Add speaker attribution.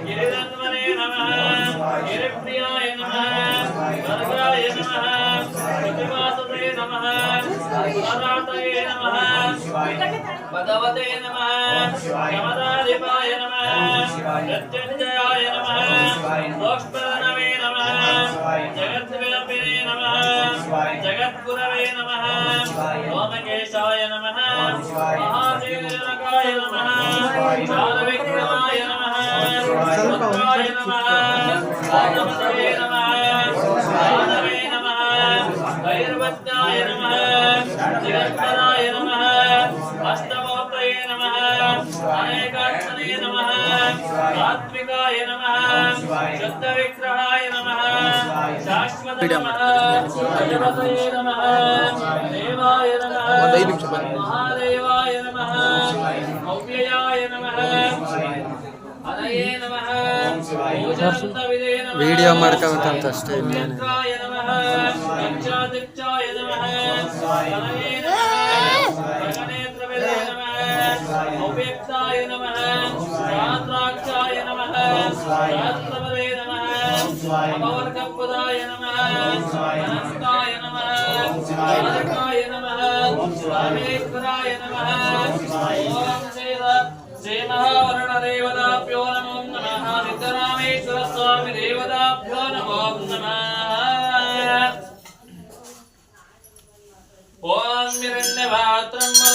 Speaker 1: గిరిదంగమనే నమ గిరిప్రియాయ నమ గర్గాయ నమ ప్రతివాసతే నమ పదాతయ నమ పదవతే నమ యమదాధిపాయ నమ ప్రత్యంజయాయ నమ మోక్షపరణమే నమ జగద్వ్యాపినే నమ జగద్గురవే నమ లోమకేశాయ నమ మహాశీలకాయ నమ ఆనమదే నమః ఆనవే నమః భైరవజ్ఞాయ నమః జగత్పరాయ నమః అష్టమూర్తయే నమః అనేకాక్షణే నమః ఆత్మికాయ నమః శుద్ధ విగ్రహాయ నమః శాశ్వత నమః దేవతయే నమః దేవాయ నమః మహాదేవాయ
Speaker 2: వీడియో మడకవుతుంది
Speaker 1: అಷ್ಟೇ నమ నమ പാത്രമോ